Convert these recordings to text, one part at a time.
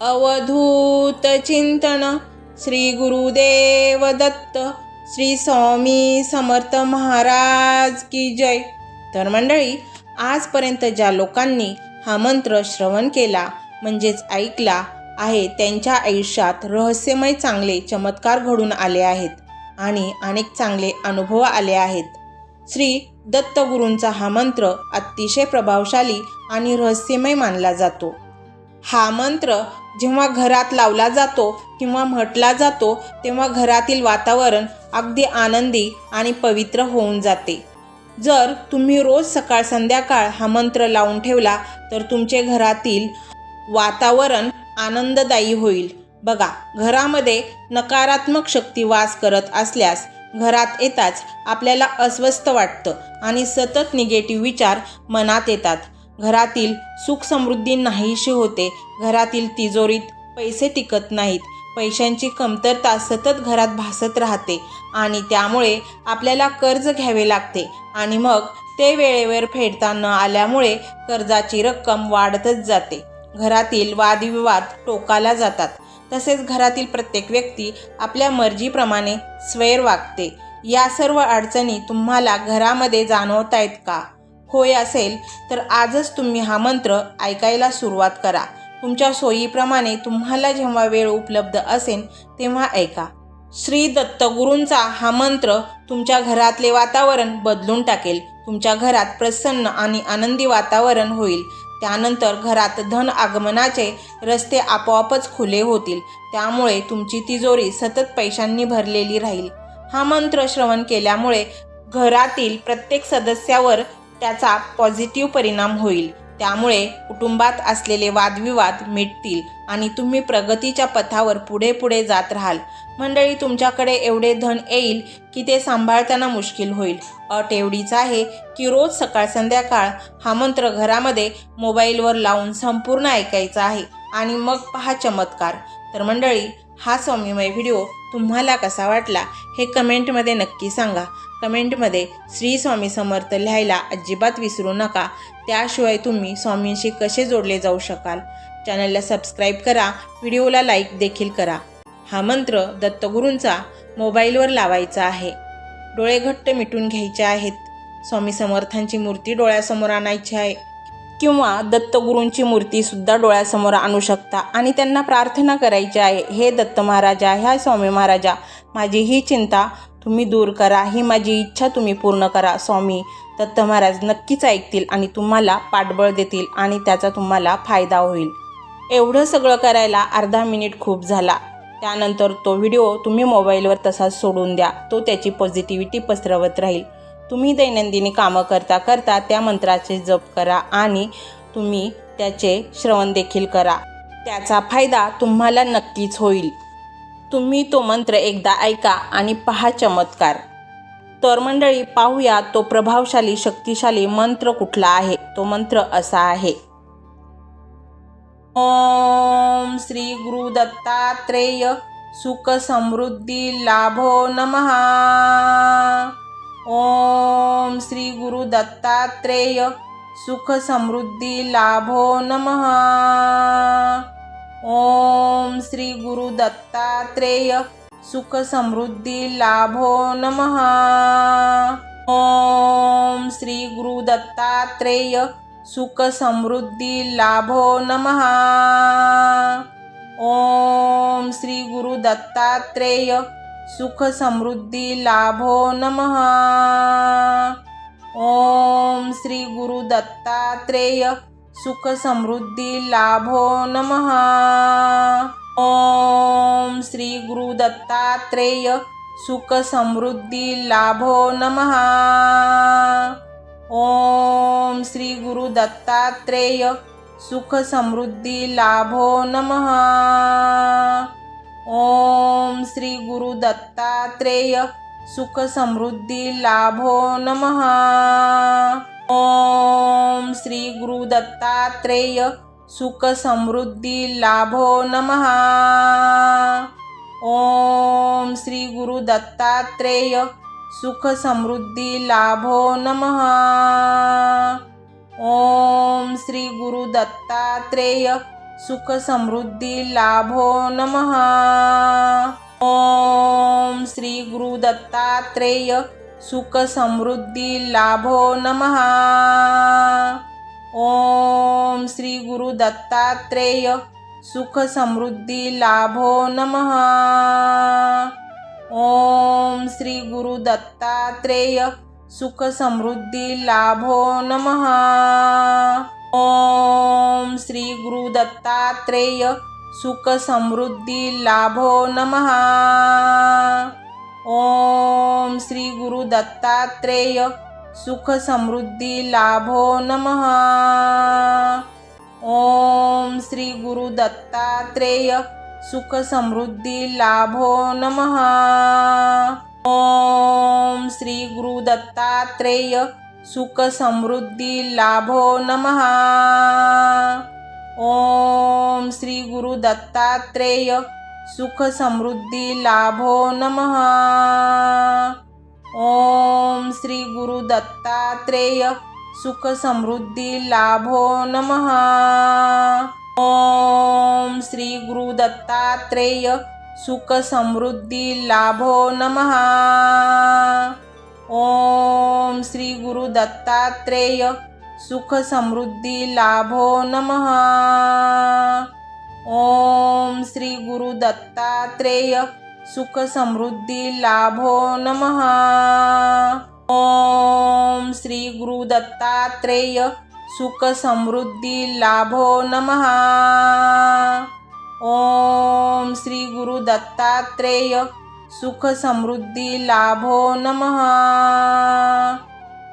अवधूत चिंतन श्री गुरुदेव दत्त श्री स्वामी समर्थ महाराज की जय. तर मंडळी आजपर्यंत ज्या लोकांनी हा मंत्र श्रवण केला म्हणजेच ऐकला आहे त्यांच्या आयुष्यात रहस्यमय चांगले चमत्कार घडून आले आहेत आणि अनेक चांगले अनुभव आले आहेत. श्री दत्तगुरूंचा हा मंत्र अतिशय प्रभावशाली आणि रहस्यमय मानला जातो. हा मंत्र जेव्हा घरात लावला जातो किंवा म्हटला जातो तेव्हा घरातील वातावरण अगदी आनंदी आणि पवित्र होऊन जाते. जर तुम्ही रोज सकाळ संध्याकाळ हा मंत्र लावून ठेवला तर तुमचे घरातील वातावरण आनंददायी होईल. बघा घरामध्ये नकारात्मक शक्ती वास करत असल्यास घरात येताच आपल्याला अस्वस्थ वाटतं आणि सतत निगेटिव्ह विचार मनात येतात. घरातील सुख समृद्धी नाहीशी होते. घरातील तिजोरीत पैसे टिकत नाहीत. पैशांची कमतरता सतत घरात भासत राहते आणि त्यामुळे आपल्याला कर्ज घ्यावे लागते आणि मग ते वेळेवर फेडता न आल्यामुळे कर्जाची रक्कम वाढतच जाते. घरातील वादविवाद टोकाला जातात. तसेच घरातील प्रत्येक व्यक्ती आपल्या मर्जीप्रमाणे स्वैर वागते. या सर्व अडचणी तुम्हाला घरामध्ये जाणवत आहेत का? होय असेल तर आजच तुम्ही हा मंत्र ऐकायला सुरुवात करा. तुमच्या सोयीप्रमाणे तुम्हाला जेव्हा वेळ उपलब्ध असेल तेव्हा ऐका. श्री दत्तगुरूंचा हा मंत्र तुमच्या घरातले वातावरण बदलून टाकेल. तुमच्या घरात प्रसन्न आणि आनंदी वातावरण होईल. त्यानंतर घरात धन आगमनाचे रस्ते आपोआपच खुले होतील. त्यामुळे तुमची तिजोरी सतत पैशांनी भरलेली राहील. हा मंत्र श्रवण केल्यामुळे घरातील प्रत्येक सदस्यावर त्याचा पॉझिटिव्ह परिणाम होईल. त्यामुळे कुटुंबात असलेले वादविवाद मिटतील आणि तुम्ही प्रगतीच्या पथावर पुढे पुढे जात राहाल. मंडळी तुमच्याकडे एवढे धन येईल की ते सांभाळताना मुश्किल होईल. अट एवढीच आहे की रोज सकाळ संध्याकाळ हा मंत्र घरामध्ये मोबाईलवर लावून संपूर्ण ऐकायचा आहे आणि मग पहा चमत्कार. तर मंडळी हा स्वामीमय व्हिडिओ तुम्हाला कसा वाटला हे कमेंटमध्ये नक्की सांगा. कमेंटमध्ये श्री स्वामी समर्थ लिहायला अजिबात विसरू नका. त्याशिवाय तुम्ही स्वामींशी कसे जोडले जाऊ शकाल? चॅनलला सबस्क्राईब करा व्हिडिओला लाईक देखील करा. हा मंत्र दत्तगुरूंचा मोबाईलवर लावायचा आहे. डोळे घट्ट मिटून घ्यायचे आहेत. स्वामी समर्थांची मूर्ती डोळ्यासमोर आणायची आहे. किंवा दत्तगुरूंची मूर्तीसुद्धा डोळ्यासमोर आणू शकता आणि त्यांना प्रार्थना करायची आहे हे दत्त महाराजा ह्या स्वामी महाराजा माझी ही चिंता तुम्ही दूर करा. ही माझी इच्छा तुम्ही पूर्ण करा स्वामी. दत्त महाराज नक्कीच ऐकतील आणि तुम्हाला पाठबळ देतील आणि त्याचा तुम्हाला फायदा होईल. एवढं सगळं करायला अर्धा मिनिट खूप झाला. त्यानंतर तो व्हिडिओ तुम्ही मोबाईलवर तसाच सोडून द्या. तो त्याची पॉझिटिव्हिटी पसरवत राहील. तुम्ही दैनंदिनी कामं करता करता त्या मंत्राचे जप करा आणि तुम्ही त्याचे श्रवण देखील करा. त्याचा फायदा तुम्हाला नक्कीच होईल. तुम्ही तो मंत्र एकदा ऐका आणि पहा चमत्कार. तर मंडळी पाहूया तो प्रभावशाली शक्तिशाली मंत्र कुठला आहे? तो मंत्र असा आहे. ओम श्री गुरु दत्तात्रेय सुख समृद्धी लाभो नमहा ओम श्री गुरु दत्तात्रेय सुख समृद्धी लाभो नमहा ओम श्री गुरु दत्तात्रेय सुख समृद्धी लाभो नम। ओम श्री गुरु दत्तात्रेय सुख समृद्धी लाभो नम। ओम श्री गुरु दत्तात्रेय सुख समृद्धी लाभो नम। ओम श्री गुरु दत्तात्रेय सुख समृद्धी लाभो नमहा ओम श्री गुरु दत्तात्रेय सुख समृद्धी लाभो नमहा ओम श्री गुरु दत्तात्रेय सुख समृद्धी लाभो नमहा ओम श्री गुरु दत्तात्रेय सुख समृद्धी लाभो नमहा ओम श्री गुरु दत्तात्रेय सुख समृद्धी लाभो नमहा ओम श्री गुरु दत्तात्रेय सुख समृद्धी लाभो नमहा ओम श्री गुरु दत्तात्रेय सुख समृद्धी लाभो नमः। ओम श्री गुरु दत्तात्रेय सुख समृद्धी लाभो नमः। ओम श्री गुरु दत्तात्रेय सुख समृद्धी लाभो नमः। ओम श्री गुरु दत्तात्रेय सुख समृद्धी लाभो नमः। ओम श्री गुरु दत्तात्रेय सुख समृद्धी लाभो नमः। ओम श्री गुरु दत्तात्रेय सुख समृद्धी लाभो नमः। ओम श्री गुरु दत्तात्रेय सुख समृद्धी लाभो नमः। ओम श्री गुरु दत्तात्रेय सुख समृद्धी लाभो नमः। ओम श्री गुरु दत्तात्रेय सुख समृद्धी लाभो नमः। ओम श्री गुरु दत्तात्रेय सुख समृद्धी लाभो नमः। ओम श्री गुरु दत्तात्रेय सुख समृद्धी लाभो नम। ओम श्री गुरु दत्तात्रेय सुख समृद्धी लाभो नम। ओम श्री गुरु दत्तात्रेय सुख समृद्धी लाभो नमः। ओम श्री गुरु दत्तात्रेय सुख समृद्धी लाभो नम। ओम श्री गुरु दत्तात्रेय सुख समृद्धी लाभो नमः।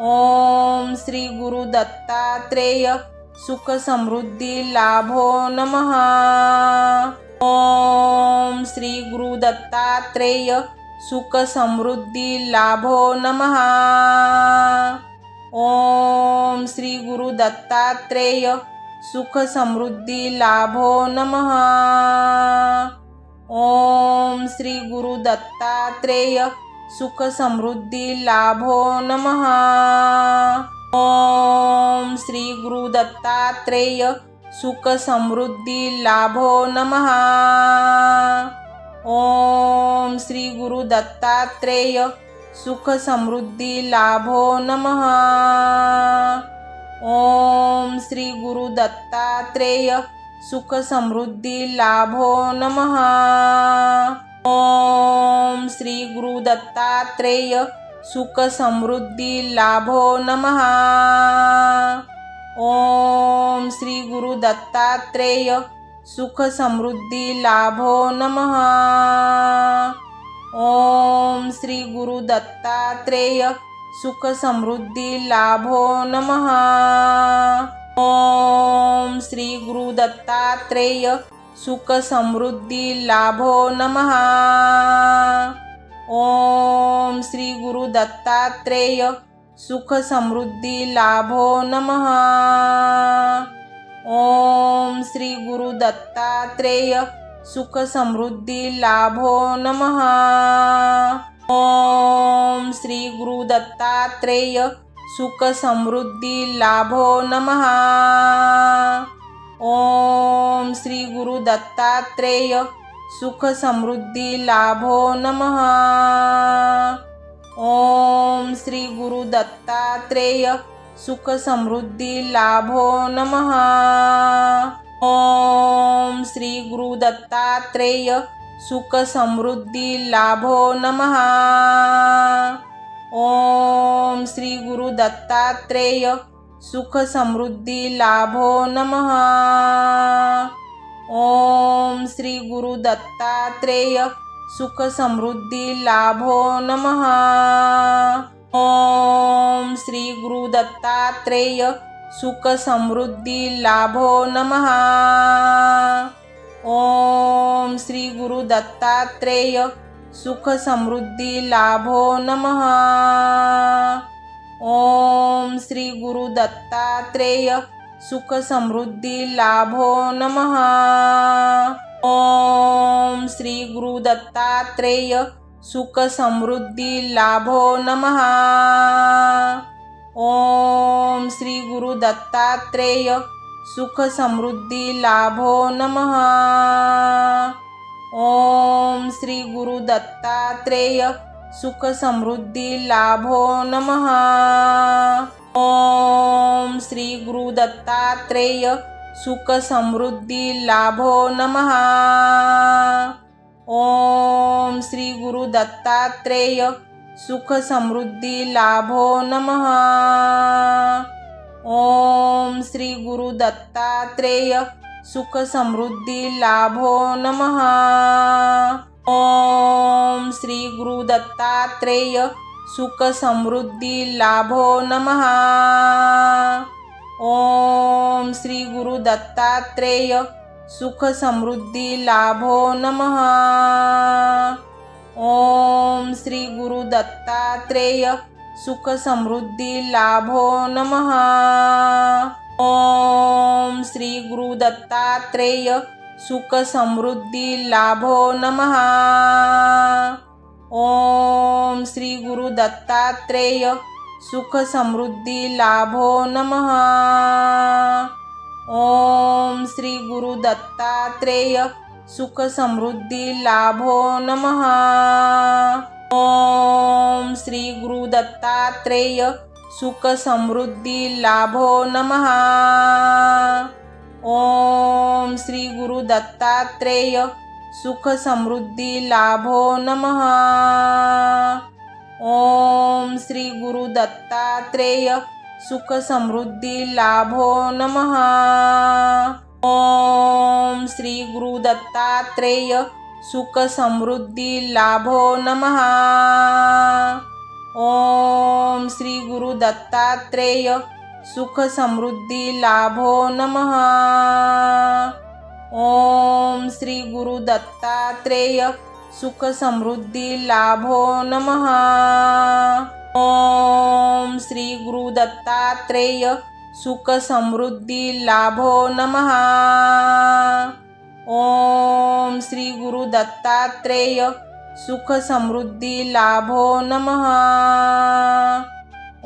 ओम श्री गुरु दत्तात्रेय सुख समृद्धी लाभो नमः। ओम श्री गुरु दत्तात्रेय सुख समृद्धी लाभो नमः। ओम श्री गुरु दत्तात्रेय सुख समृद्धी लाभो नमः। ओम श्री गुरु दत्तात्रेय सुख समृद्धी लाभो नमः। ओम श्री गुरु दत्तात्रेय सुख समृद्धी लाभो नमः। ओम श्री गुरु दत्तात्रेय सुख समृद्धी लाभो नमः। ओम श्री गुरु दत्तात्रेय सुख समृद्धी लाभो नमः। ओम श्री गुरु दत्तात्रेय सुख समृद्धी लाभो नमः। ओम श्री गुरु दत्तात्रेय सुख समृद्धी लाभो नमः। ओम श्री गुरु दत्तात्रेय सुख समृद्धी लाभो नमः। ओम श्री गुरु दत्तात्रेय सुख समृद्धी लाभो नमः। ओम श्री गुरु दत्तात्रेय सुख समृद्धी लाभो नमः। ओम श्री गुरु दत्तात्रेय सुख समृद्धी लाभो नमः। ओम श्री गुरु दत्तात्रेय सुख समृद्धी लाभो नमः। ओम श्री गुरु दत्तात्रेय सुख समृद्धी लाभो नमः। ओम श्री गुरु दत्तात्रेय सुख समृद्धी लाभो नमः। ओम श्री गुरु दत्तात्रेय सुख समृद्धी लाभो नमः। ओम श्री गुरु दत्तात्रेय सुख समृद्धी लाभो नमः। ओम श्री गुरु दत्तात्रेय सुख समृद्धी लाभो नमः। ओम श्री गुरु दत्तात्रेय सुख समृद्धी लाभो नमः। ओम श्री गुरु दत्तात्रेय सुख समृद्धी लाभो नमः। ओम श्री गुरु दत्तात्रेय सुख समृद्धी लाभो नमः। ओम श्री गुरु दत्तात्रेय सुख समृद्धी लाभो नमः। ओम श्री गुरु दत्तात्रेय सुख समृद्धी लाभो नम। ओम श्री गुरु दत्तात्रेय सुख समृद्धी लाभो नमः। ओम श्री गुरु दत्तात्रेय सुख समृद्धी लाभो नमः। ओम श्री गुरु दत्तात्रेय सुख समृद्धी लाभो नमः। ओम श्री गुरु दत्तात्रेय सुख समृद्धी लाभो नमः। ओम श्री गुरु दत्तात्रेय सुख समृद्धी लाभो नमः। ओम श्री गुरु दत्तात्रेय सुख समृद्धी लाभो नमः। ओम श्री गुरु दत्तात्रेय सुख समृद्धी लाभो नमहा ओम श्री गुरु दत्तात्रेय सुखसमृद्धी लाभो नमः। ओम श्री गुरु दत्तात्रेय सुख समृद्धी लाभो नमः। ओम श्री गुरु दत्तात्रेय सुख समृद्धी लाभो नमः। ओम श्री गुरु दत्तात्रेय सुख समृद्धी लाभो नमः। ओम श्री गुरु दत्तात्रेय सुख समृद्धी लाभो नमः। ओम श्री गुरु दत्तात्रेय सुख समृद्धी लाभो नमः। ओम श्री गुरु दत्तात्रेय सुख समृद्धी लाभो नमः। ओम श्री गुरु दत्तात्रेय सुख समृद्धी लाभो नमः। ओम श्री गुरु दत्तात्रेय सुख समृद्धी लाभो नमः। ओम श्री गुरु दत्तात्रेय सुख समृद्धी लाभो नमः। ओम श्री गुरु दत्तात्रेय सुख समृद्धी लाभो नमः।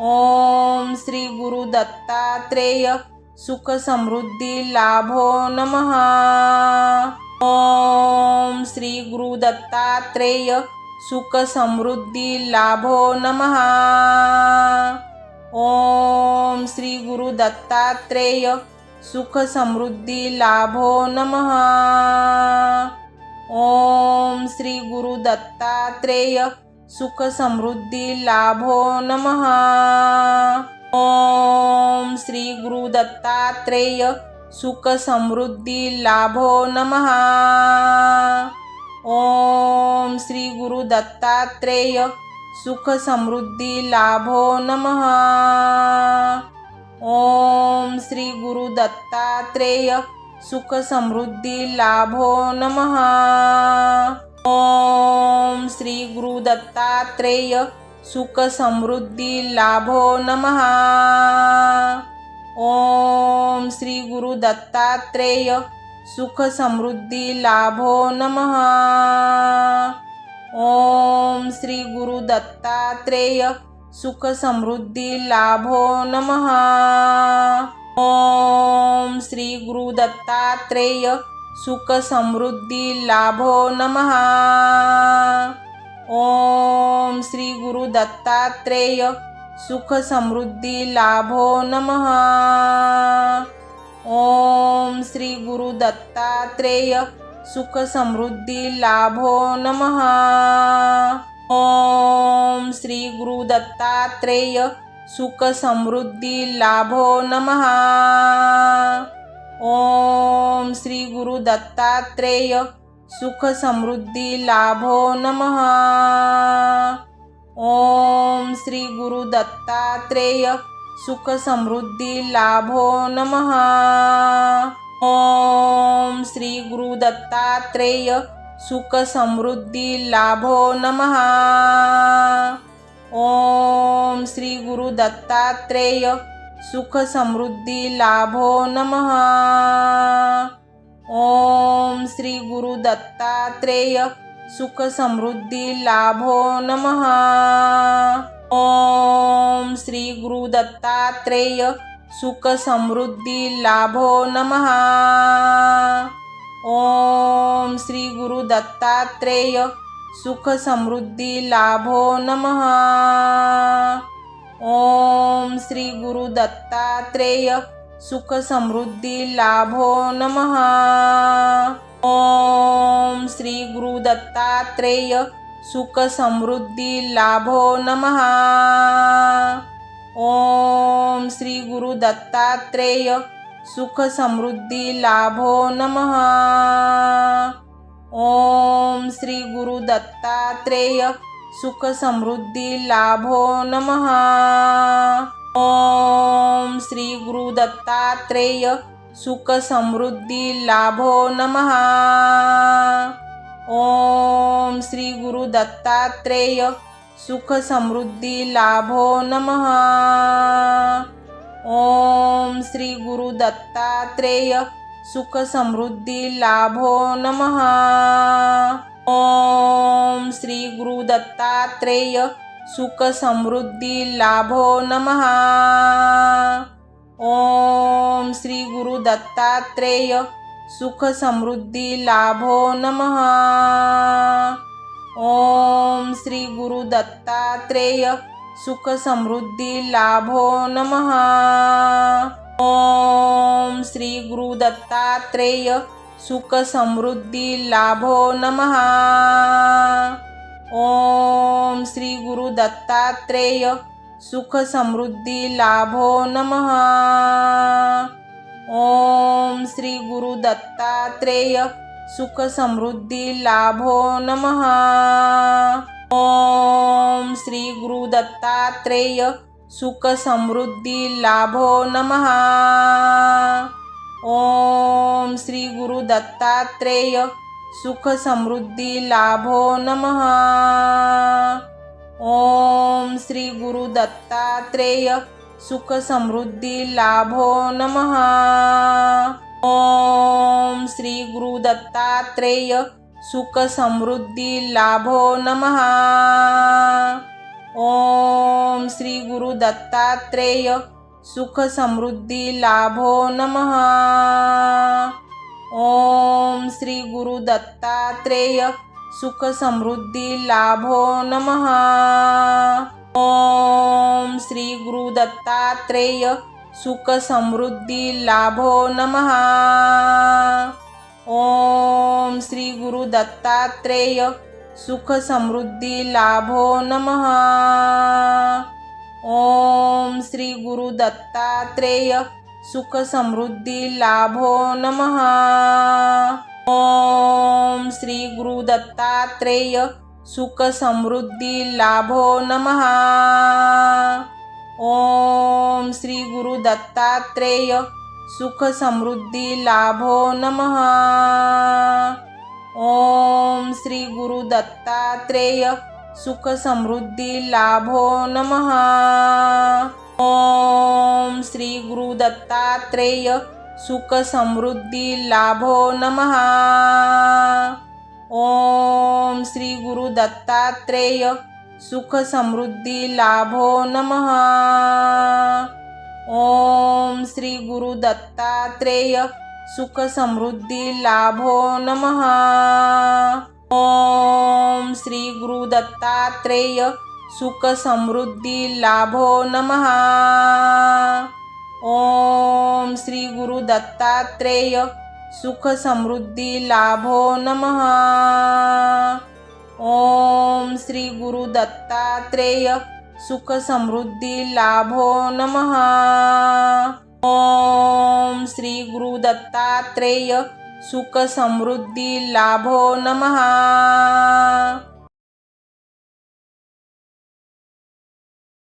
ओम श्री गुरु दत्तात्रेय सुख समृद्धी लाभो नमः। ओम श्री गुरु दत्तात्रेय सुख समृद्धी लाभो नमः। ओम श्री गुरु दत्तात्रेय सुख समृद्धी लाभो नम। ओम श्री गुरु दत्तात्रेय सुख समृद्धी लाभो नमः। ओम श्री गुरु दत्तात्रेय सुख समृद्धी लाभो नमः। ओम श्री गुरु दत्तात्रेय सुख समृद्धी लाभो नमः। ओम श्री गुरु दत्तात्रेय सुख समृद्धी लाभो नमः। ओम श्री गुरु दत्तात्रेय सुख समृद्धी लाभो नमः। ओम श्री गुरु दत्तात्रेय सुख समृद्धी लाभो नमः। ओम श्री गुरु दत्तात्रेय सुख समृद्धी लाभो नमः। ओम श्री गुरु दत्तात्रेय सुख समृद्धी लाभो नमः। ओम श्री गुरु दत्तात्रेय सुख समृद्धी लाभो नमः। ओम श्री गुरु दत्तात्रेय सुख समृद्धी लाभो नमः। ओम श्री गुरु दत्तात्रेय सुख समृद्धी लाभो नमः। ओम श्री गुरु दत्तात्रेय सुख समृद्धी लाभो नमः। ओम श्री गुरु दत्तात्रेय सुख समृद्धी लाभो नमः। ओम श्री गुरु दत्तात्रेय सुख समृद्धी लाभो नमः। ओम श्री गुरु दत्तात्रेय सुख समृद्धी लाभो नमः। ओम श्री गुरु दत्तात्रेय सुख समृद्धी लाभो नमः। ओम श्री गुरु दत्तात्रेय सुख समृद्धी लाभो नम। ओम श्री गुरु दत्तात्रेय सुख समृद्धी लाभो नम। ओम श्री गुरु दत्तात्रेय सुख समृद्धी लाभो नमः। ओम श्री गुरु दत्तात्रेय सुख समृद्धी लाभो नमः। ओम श्री गुरु दत्तात्रेय सुख समृद्धी लाभो नमः। ओम श्री गुरु दत्तात्रेय सुख समृद्धी लाभो नमः। ओम श्री गुरु दत्तात्रेय सुख समृद्धी लाभो नमः। ओम श्री गुरु दत्तात्रेय सुख समृद्धी लाभो नमः। ओम श्री गुरु दत्तात्रेय सुख समृद्धी लाभो नमः। ओम श्री गुरु दत्तात्रेय सुख समृद्धी लाभो नमः। ओम श्री गुरु दत्तात्रेय सुख समृद्धी लाभो नमः। ओम श्री गुरु दत्तात्रेय सुख समृद्धी लाभो नमः। ओम श्री गुरु दत्तात्रेय सुख समृद्धी लाभो नमः। ओम श्री गुरु दत्तात्रेय सुख समृद्धी लाभो नमः। ओम श्री गुरु दत्तात्रेय सुख समृद्धी लाभो नमः। ओम श्री गुरु दत्तात्रेय सुख समृद्धी लाभो नम। ओम श्री गुरु दत्तात्रेय सुख समृद्धी लाभो नम। ओम श्री गुरु दत्तात्रेय सुख समृद्धी लाभो नमः। ओम श्री गुरु दत्तात्रेय सुख समृद्धी लाभो नमः। ओम श्री गुरु दत्तात्रेय सुख समृद्धी लाभो नमः। ओम श्री गुरु दत्तात्रेय सुख समृद्धी लाभो नमः। ओम श्री गुरु दत्तात्रेय सुख समृद्धी लाभो नमः। ओम श्री गुरु दत्तात्रेय सुख समृद्धी लाभो नमः। ओम श्री गुरु दत्तात्रेय सुख समृद्धी लाभो नमः। ओम श्री गुरु दत्तात्रेय सुख समृद्धी लाभो नमः। ओम श्री गुरु दत्तात्रेय सुख समृद्धी लाभो नमः। ओम श्री गुरु दत्तात्रेय सुख समृद्धी लाभो नमः। ओम श्री गुरु दत्तात्रेय सुख समृद्धी लाभो नमः। ओम श्री गुरु दत्तात्रेय सुख समृद्धी लाभो नमः। ओम श्री गुरु दत्तात्रेय सुख समृद्धी लाभो नमः। ओम श्री गुरु दत्तात्रेय सुख समृद्धी लाभो नमः। ओम श्री गुरु दत्तात्रेय सुख समृद्धी लाभो नमहा ओम श्री गुरु दत्तात्रेय सुख समृद्धी लाभो नमहा ओम श्री गुरु दत्तात्रेय सुख समृद्धी लाभो नमः।